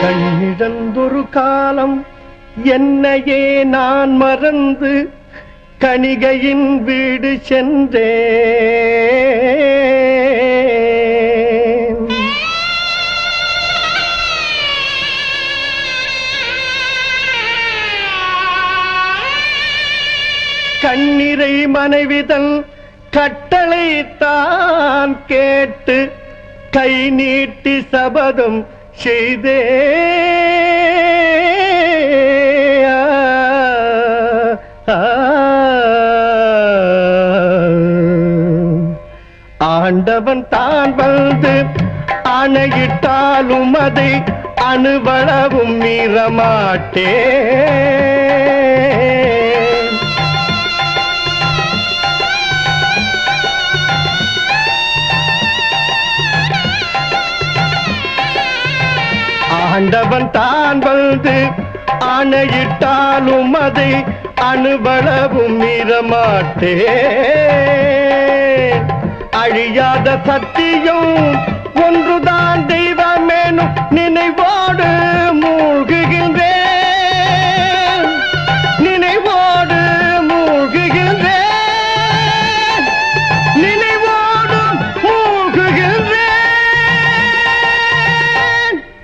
கண்ணிழந்தொரு காலம் என்னையே நான் மறந்து கணிகையின் வீடு சென்றே கண்ணிறை மனைவிதன் கட்டளை தான் கேட்டு கை நீட்டி சபதம் செய்தே. ஆண்டவன் தான் வந்து அணையிட்டாலும் அதை அணுவளவும் மீறமாட்டே. ஆண்டவன் தான் வந்து ஆணையிட்டாலும் அதை அணுவளவும் மீறமாட்டே அழியாத சத்தியம்